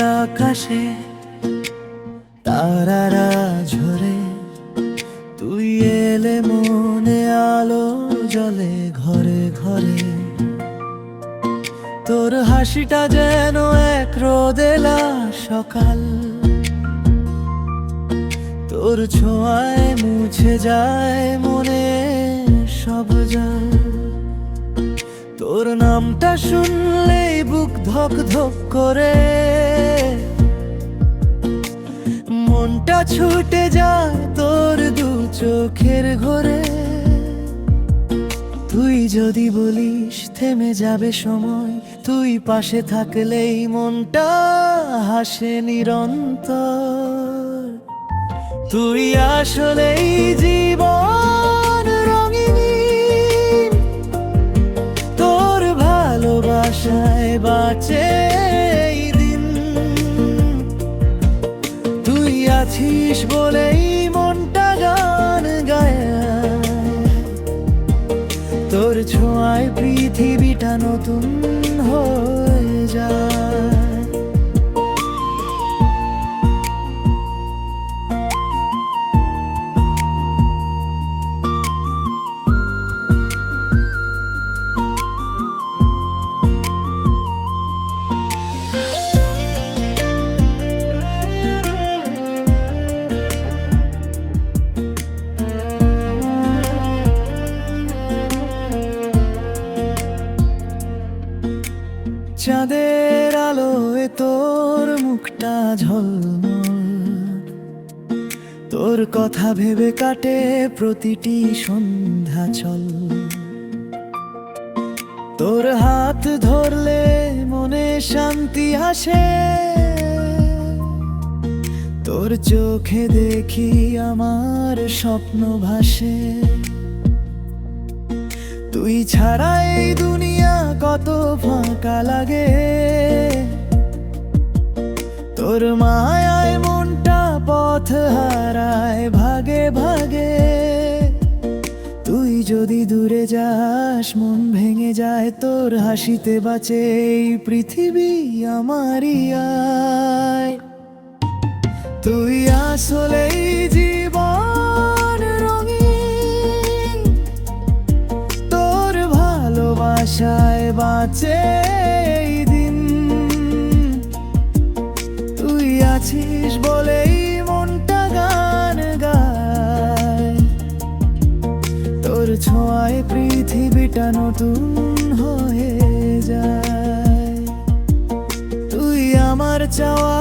আকাশে, তারারা ঝরে। তুই এলে মনে আলো জলে ঘরে ঘরে। তোর হাসিটা যেন এক রোদেলা সকাল। তোর ছোঁয়ায় মুছে যায় মনে সব জল। তোর নামটা শুনলেই ধক ধক করে। মনটা ছুটে যায় তোর দু চোখের ঘরে। তুই যদি বলিস থেমে যাবে সময়, তুই পাশে থাকলেই মনটা হাসে নিরন্তর। তুই আসলেই জীবন ভালোবাসায় বাঁচে দিন। তুই আছিস বলেই মনটা গান গায়। তোর ছোঁয়ায় পৃথিবীটা নতুন হয়ে যায়। চাঁদের আলোয় তোর মুখটা ঝলমল। তোর কথা ভেবে কাটে প্রতিটি সন্ধ্যা চল তোর হাত ধরলে মনে শান্তি আসে। তোর চোখে দেখি আমার স্বপ্ন ভাসে। তুই ছাড়া এই দুনিয়া কত ফাঁকা পথ হারায় ভাগে ভাগে। তুই যদি দূরে যাস, মন ভেঙে যায়, তোর হাসিতে বাঁচে এই পৃথিবী আমারই তুই আসলেই জীবন রঙিন। তোর ভালোবাসায় বাঁচে দিন। তুই আছিস পৃথিবীটা নতুন হয়ে যায়। তুই আমার চাওয়া